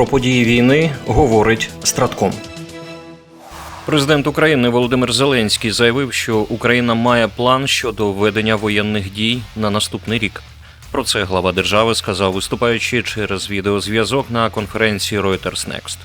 Про події війни говорить Стратком. Президент України Володимир Зеленський заявив, що Україна має план щодо ведення воєнних дій на наступний рік. Про це глава держави сказав, виступаючи через відеозв'язок на конференції Reuters Next.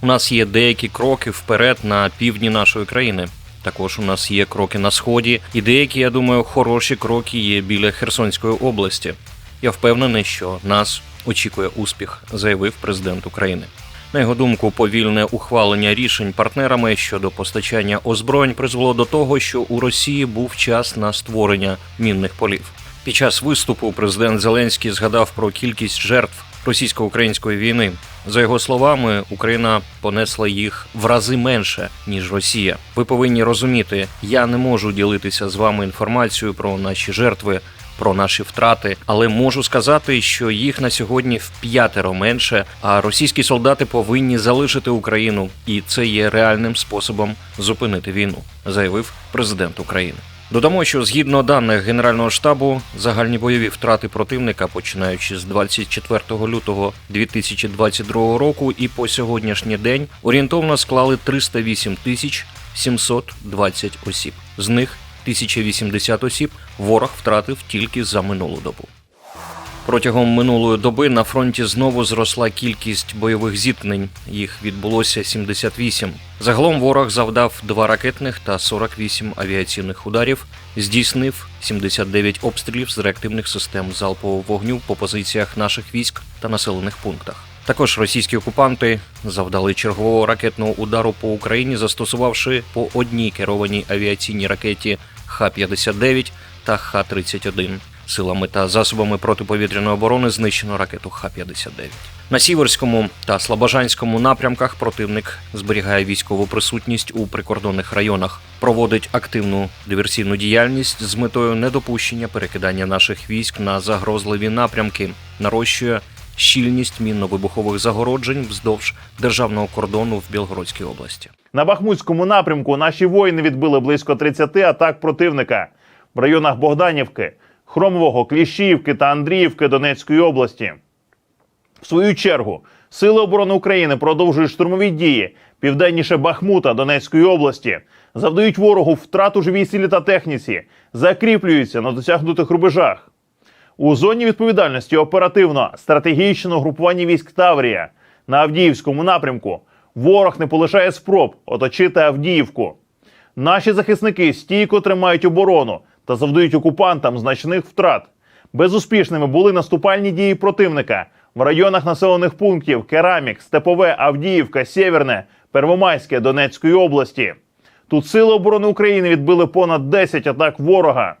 У нас є деякі кроки вперед на півдні нашої країни. Також у нас є кроки на сході, і деякі, я думаю, хороші кроки є біля Херсонської області. Я впевнений, що нас очікує успіх, заявив президент України. На його думку, повільне ухвалення рішень партнерами щодо постачання озброєнь призвело до того, що у Росії був час на створення мінних полів. Під час виступу президент Зеленський згадав про кількість жертв російсько-української війни. За його словами, Україна понесла їх в рази менше ніж Росія. Ви повинні розуміти, я не можу ділитися з вами інформацією про наші жертви, про наші втрати, але можу сказати, що їх на сьогодні в п'ятеро менше. А російські солдати повинні залишити Україну, і це є реальним способом зупинити війну, заявив президент України. Додамо, що згідно даних Генерального штабу, загальні бойові втрати противника, починаючи з 24 лютого 2022 року і по сьогоднішній день, орієнтовно склали 308 тисяч 720 осіб. З них 1080 осіб ворог втратив тільки за минулу добу. Протягом минулої доби на фронті знову зросла кількість бойових зіткнень. Їх відбулося 78. Загалом ворог завдав два ракетних та 48 авіаційних ударів, здійснив 79 обстрілів з реактивних систем залпового вогню по позиціях наших військ та населених пунктах. Також російські окупанти завдали чергового ракетного удару по Україні, застосувавши по одній керованій авіаційній ракеті Х-59 та Х-31. Силами та засобами протиповітряної оборони знищено ракету Х-59. На Сіверському та Слобожанському напрямках противник зберігає військову присутність у прикордонних районах, проводить активну диверсійну діяльність з метою недопущення перекидання наших військ на загрозливі напрямки, нарощує щільність мінно-вибухових загороджень вздовж державного кордону в Білгородській області. На Бахмутському напрямку наші воїни відбили близько 30 атак противника в районах Богданівки, Хромового, Кліщіївки та Андріївки Донецької області. В свою чергу, Сили оборони України продовжують штурмові дії південніше Бахмута Донецької області, завдають ворогу втрату живій силі та техніці, закріплюються на досягнутих рубежах. У зоні відповідальності оперативно стратегічного групування військ Таврія на Авдіївському напрямку ворог не полишає спроб оточити Авдіївку. Наші захисники стійко тримають оборону та завдають окупантам значних втрат. Безуспішними були наступальні дії противника в районах населених пунктів Керамік, Степове, Авдіївка, Сєвєрне, Первомайське Донецької області. Тут сили оборони України відбили понад 10 атак ворога.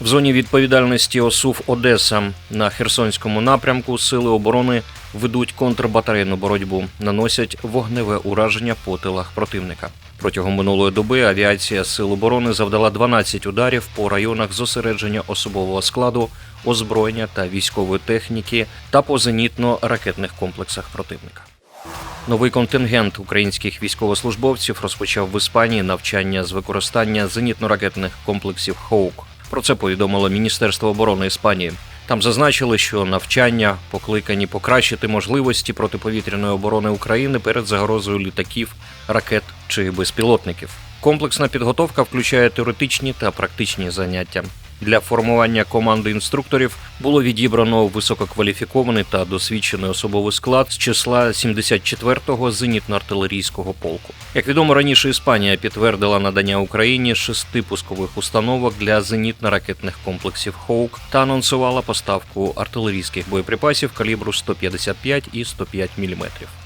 В зоні відповідальності ОСУВ Одеса на Херсонському напрямку сили оборони ведуть контрбатарейну боротьбу, наносять вогневе ураження по тилах противника. Протягом минулої доби авіація Сил оборони завдала 12 ударів по районах зосередження особового складу, озброєння та військової техніки та по зенітно-ракетних комплексах противника. Новий контингент українських військовослужбовців розпочав в Іспанії навчання з використання зенітно-ракетних комплексів Хоук. Про це повідомило Міністерство оборони Іспанії. Там зазначили, що навчання покликані покращити можливості протиповітряної оборони України перед загрозою літаків, ракет чи безпілотників. Комплексна підготовка включає теоретичні та практичні заняття. Для формування команди інструкторів було відібрано висококваліфікований та досвідчений особовий склад з числа 74-го зенітно-артилерійського полку. Як відомо раніше, Іспанія підтвердила надання Україні шести пускових установок для зенітно-ракетних комплексів Хоук та анонсувала поставку артилерійських боєприпасів калібру 155 і 105 мм.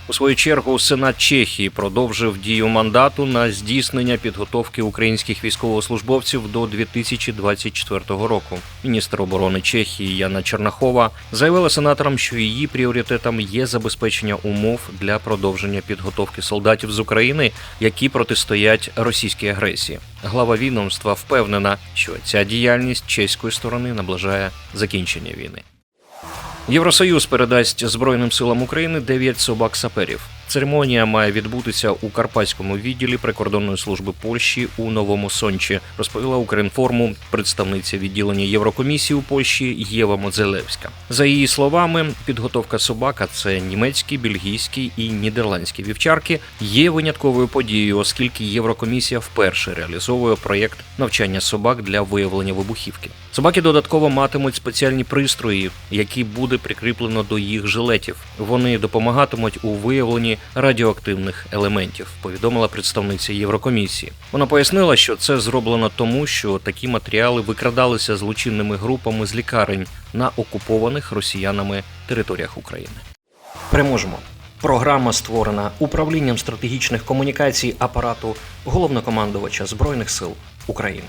У свою чергу Сенат Чехії продовжив дію мандату на здійснення підготовки українських військовослужбовців до 2024 року. Міністр оборони Чехії Яна Чернахова заявила сенаторам, що її пріоритетом є забезпечення умов для продовження підготовки солдатів з України, які протистоять російській агресії. Глава відомства впевнена, що ця діяльність чеської сторони наближає закінчення війни. Євросоюз передасть Збройним силам України 9 собак саперів. Церемонія має відбутися у Карпатському відділі прикордонної служби Польщі у Новому Сончі, розповіла Укрінформу представниця відділення Єврокомісії у Польщі Єва Модзелевська. За її словами, підготовка собака це німецькі, бельгійські і нідерландські вівчарки є винятковою подією, оскільки Єврокомісія вперше реалізовує проєкт навчання собак для виявлення вибухівки. Собаки додатково матимуть спеціальні пристрої, які буде прикріплено до їх жилетів. Вони допомагатимуть у виявленні радіоактивних елементів, повідомила представниця Єврокомісії. Вона пояснила, що це зроблено тому, що такі матеріали викрадалися злочинними групами з лікарень на окупованих росіянами територіях України. Переможемо. Програма створена управлінням стратегічних комунікацій апарату головнокомандувача Збройних сил України.